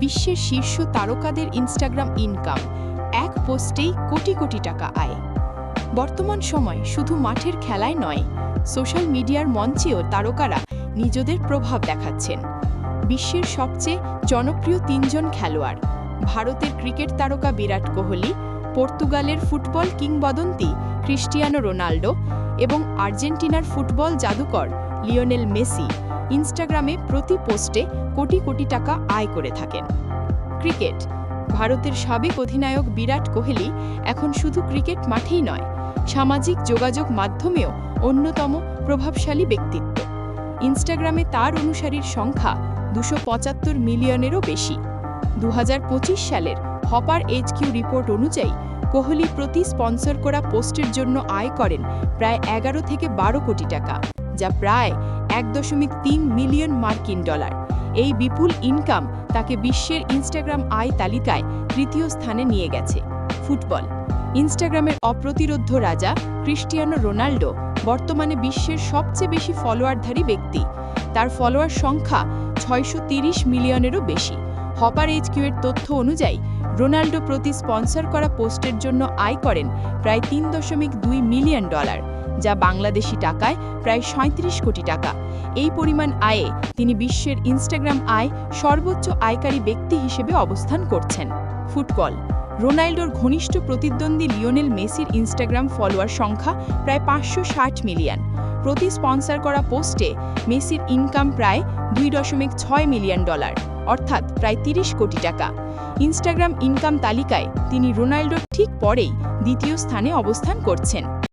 বিশ্বের শীর্ষ তারকাদের ইনস্টাগ্রাম ইনকাম এক পোস্টেই কোটি কোটি টাকা আয়। বর্তমান সময় শুধু মাঠের খেলায় নয় সোশ্যাল মিডিয়ার মঞ্চেও তারকারা নিজেদের প্রভাব দেখাচ্ছেন। বিশ্বের সবচেয়ে জনপ্রিয় তিনজন খেলোয়াড়, ভারতের ক্রিকেট তারকা বিরাট কোহলি, পর্তুগালের ফুটবল কিংবদন্তি ক্রিস্টিয়ানো রোনাল্ডো এবং আর্জেন্টিনার ফুটবল জাদুকর লিওনেল মেসি। ইনস্টাগ্রামে প্রতি পোস্টে কোটি কোটি টাকা আয় করে থাকেন। ক্রিকেট, ভারতের সাবেক অধিনায়ক বিরাট কোহলি এখন শুধু ক্রিকেট মাঠেই নয়, সামাজিক যোগাযোগ মাধ্যমেও অন্যতম প্রভাবশালী ব্যক্তিত্ব। ইনস্টাগ্রামে তার অনুসারীর সংখ্যা দুশো পঁচাত্তর মিলিয়নেরও বেশি। দু হাজার পঁচিশ সালের হপার এইচকিউ রিপোর্ট অনুযায়ী কোহলি প্রতি স্পন্সর করা পোস্টের জন্য আয় করেন প্রায় এগারো থেকে বারো কোটি টাকা, যা প্রায় এক দশমিক তিন মিলিয়ন মার্কিন ডলার। এই বিপুল ইনকাম তাকে বিশ্বের ইনস্টাগ্রাম আয় তালিকায় তৃতীয় স্থানে নিয়ে গেছে। ফুটবল। ইনস্টাগ্রামের অপ্রতিরোধ্য রাজা ক্রিস্টিয়ানো রোনাল্ডো বর্তমানে বিশ্বের সবচেয়ে বেশি ফলোয়ারধারী ব্যক্তি। তার ফলোয়ার সংখ্যা ছয়শো তিরিশ মিলিয়নেরও বেশি। হপার এইচকিউ এর তথ্য অনুযায়ী, রোনাল্ডো প্রতি স্পন্সর করা পোস্টের জন্য আয় করেন প্রায় তিন দশমিক দুই মিলিয়ন ডলার। যা বাংলাদেশি টাকায় প্রায় সাঁত্রিশ কোটি টাকা। এই পরিমাণ আয়ে তিনি বিশ্বের ইনস্টাগ্রাম আয় সর্বোচ্চ আয়কারী ব্যক্তি হিসেবে অবস্থান করছেন। ফুটবল। রোনাল্ডোর ঘনিষ্ঠ প্রতিদ্বন্দ্বী লিওনেল মেসির ইনস্টাগ্রাম ফলোয়ার সংখ্যা প্রায় পাঁচশো ষাট মিলিয়ন। প্রতি স্পন্সর করা পোস্টে মেসির ইনকাম প্রায় দুই দশমিক ছয় মিলিয়ন ডলার, অর্থাৎ প্রায় তিরিশ কোটি টাকা। ইনস্টাগ্রাম ইনকাম তালিকায় তিনি রোনাল্ডোর ঠিক পরেই দ্বিতীয় স্থানে অবস্থান করছেন।